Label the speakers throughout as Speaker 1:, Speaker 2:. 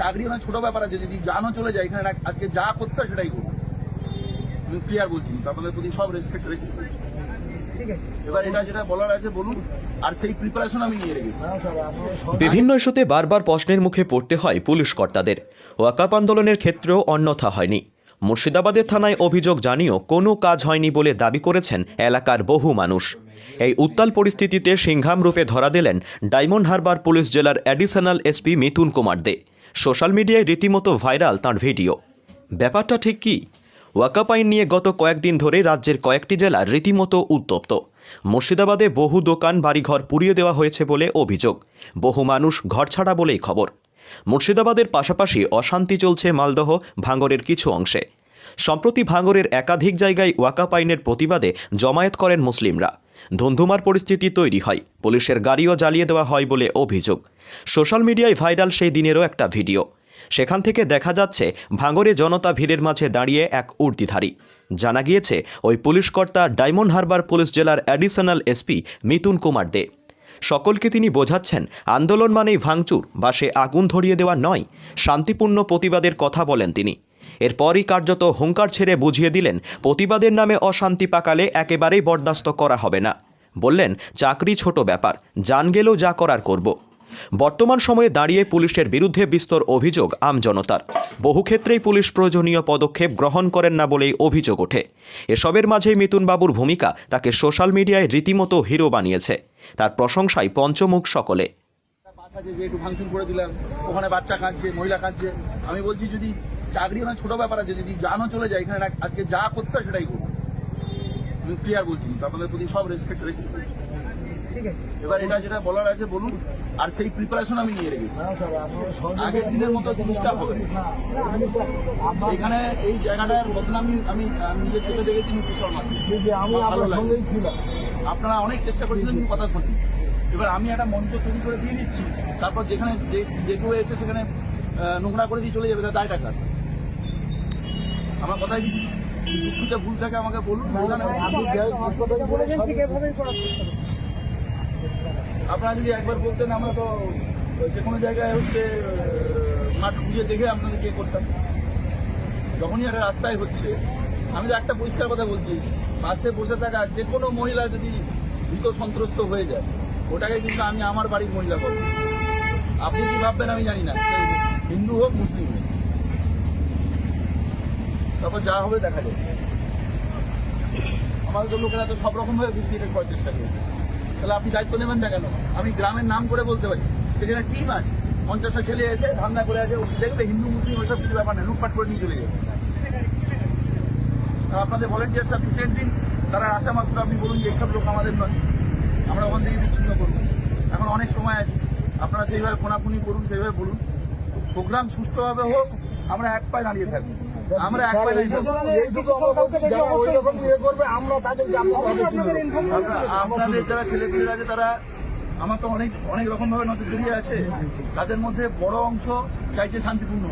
Speaker 1: চাকরি মানে ছোট ব্যাপার আছে যদি জানো চলে যায় এখানে আজকে যা করতে হয় সেটাই করব। আমি ক্লিয়ার বলছি আপনাদের প্রতি সব রেসপেক্ট রেখে এবার এটা যেটা বলার আছে বলুন আর সেই প্রিপারেশন আমি নিয়ে রেখেছি।
Speaker 2: বিভিন্ন ইস্যুতে বারবার প্রশ্নের মুখে পড়তে হয় পুলিশ কর্তাদের। ওয়াকাপ আন্দোলনের ক্ষেত্রেও অন্যথা হয়নি। মুর্শিদাবাদের থানায় অভিযোগ জানিয়েও কোনো কাজ হয়নি বলে দাবি করেছেন এলাকার বহু মানুষ। এই উত্তাল পরিস্থিতিতে সিংঘাম রূপে ধরা দিলেন ডায়মন্ড হারবার পুলিশ জেলার additional SP Mithun Kumar Dey. Social মিডিয়ায় রীতিমতো ভাইরাল তাঁর ভিডিও। ব্যাপারটা ঠিক কী? ওয়াকাপ আইন নিয়ে গত কয়েকদিন ধরে রাজ্যের কয়েকটি জেলা রীতিমতো উত্তপ্ত। মুর্শিদাবাদে বহু দোকান, বাড়িঘর পুড়িয়ে দেওয়া হয়েছে বলে অভিযোগ। বহু মানুষ ঘরছাড়া বলেই খবর। মুর্শিদাবাদের পাশাপাশি অশান্তি চলছে মালদহ ভাঙরের কিছু অংশে। সম্প্রতি ভাঙরের একাধিক জায়গায় ওয়াকাপ আইনের প্রতিবাদে জমায়েত করেন মুসলিমরা। ধুন্ধুমার পরিস্থিতি তৈরি হয়, পুলিশের গাড়িও জ্বালিয়ে দেওয়া হয় বলে অভিযোগ। সোশ্যাল মিডিয়ায় ভাইরাল সেই দিনেরও একটা ভিডিও। সেখান থেকে দেখা যাচ্ছে, ভাঙরে জনতা ভিড়ের মাঝে দাঁড়িয়ে এক উর্দিধারী। জানা গিয়েছে, ওই পুলিশকর্তা ডায়মন্ড হারবার পুলিশ জেলার অ্যাডিশনাল এসপি মিতুন কুমার দে। সকলকে তিনি বোঝাচ্ছেন, আন্দোলন মানেই ভাঙচুর বা সে আগুন ধরিয়ে দেওয়া নয়, শান্তিপূর্ণ প্রতিবাদের কথা বলেন তিনি। এরপরই কার্যত হুঙ্কার ছেড়ে বুঝিয়ে দিলেন, প্রতিবাদের নামে অশান্তি পাকালে একেবারেই বরদাস্ত করা হবে না। বললেন, চাকরি ছোট ব্যাপার জান গেলেও যা করার করব। বর্তমান সময়ে দাঁড়িয়ে পুলিশের বিরুদ্ধে বিস্তর অভিযোগ আমজনতার বহু ক্ষেত্রেই পুলিশ প্রয়োজনীয় পদক্ষেপ গ্রহণ করেন না বলেই অভিযোগ ওঠে। এসবের মাঝেই মিতুনবাবুর ভূমিকা তাকে সোশ্যাল মিডিয়ায় রীতিমতো হিরো বানিয়েছে। তার প্রশংসায় পঞ্চমুখ সকলে।
Speaker 1: যে ওখানে বাচ্চা কাঁদছে, মহিলা কাঁদছে। আমি বলছি, যদি চাকরি মানে ছোট ব্যাপার আছে, যদি জানও চলে যায়, এখানে আজকে যা করতে হয় সেটাই করব। আমি ক্লিয়ার বলছি আপনাদের প্রতি সব রেসপেক্ট রেখে এবার এটা যেটা বলার আছে বলুন। আর সেই প্রিপারেশন আমি নিয়ে রেখেছি। আগের দিনের মতো জিনিসটা হবে। এখানে এই জায়গাটার বদনামি আমি আমি নিজের চোখে দেখেছি নীতি শর্মা।
Speaker 3: আমি
Speaker 1: ভালো
Speaker 3: আপনার
Speaker 1: লাগে।
Speaker 3: সঙ্গেই ছিলাম।
Speaker 1: আপনারা অনেক চেষ্টা করেছিলেন কিন্তু কথা শুনি এবার আমি একটা মঞ্চ তৈরি করে দিয়ে দিচ্ছি। তারপর যেখানে যে যে কেউ এসে সেখানে নোংরা করে দিয়ে চলে যাবে তার দায়টা কার? আমার কথাই কি কিছুতে ভুল থাকে আমাকে বলুন আপনারা যদি একবার বলতেন, আমরা তো যে কোনো জায়গায় হচ্ছে মাঠ খুঁজে দেখে আপনাদেরকে করতাম। যখনই একটা রাস্তায় হচ্ছে, আমি তো একটা পরিষ্কার কথা বলছি বাসে বসে থাকা যে কোনো মহিলা যদি ভীত সন্ত্রস্ত হয়ে যায়, ওটাকে কিন্তু আমি আমার বাড়ির মহিলা করব আপনি কি ভাববেন আমি জানি না হিন্দু হোক, মুসলিম হোক। তারপর যা হবে দেখা যাবে। আমাদের লোকেরা তো সব রকম ভাবে বুঝিয়ে করার চেষ্টা করছে। তাহলে আপনি দায়িত্ব নেবেন না কেন? আমি গ্রামের নাম করে বলতে পারি। সেখানে টিম আছে। পঞ্চাশটা ছেলে এসে ধান্দা করে আছে। দেখবে হিন্দু, মুসলিম ওইসব কিছু ব্যাপার নেই লুটপাট করে নিয়ে চলে যাবে আপনাদের ভলেন্টিয়ার্স আপনি সেট দিন তারা আসা মাত্র আপনি বলুন যে এইসব লোক আমাদের নয়। আমরা ওখান থেকে বিচ্ছিন্ন করব। এখন অনেক সময় আছে। আপনারা সেইভাবে ফোনাফুনি করুন, সেইভাবে বলুন। প্রোগ্রাম সুষ্ঠুভাবে হোক, আমরা এক পায়ে দাঁড়িয়ে থাকব। আমরা এক আপনাদের যারা ছেলেপিলেরা আছে, তারা আমার তো অনেক অনেক রকম ভাবে নজর জড়িয়ে আছে। তাদের মধ্যে বড় অংশ চাইছে শান্তিপূর্ণ।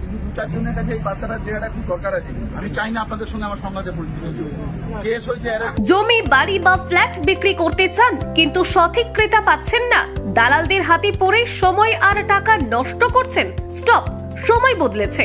Speaker 1: কিন্তু দু চারজনের কাছে এই জায়গাটা খুব দরকার আছে। আমি চাই না আপনাদের সঙ্গে আমার সংঘাতে পরিস্থিতি কেস হয়েছে
Speaker 4: জমি, বাড়ি বা ফ্ল্যাট বিক্রি করতে চান, কিন্তু সঠিক ক্রেতা পাচ্ছেন না। দালালদের হাতে পড়ে সময় আর টাকা নষ্ট করছেন। স্টপ, সময় বদলেছে।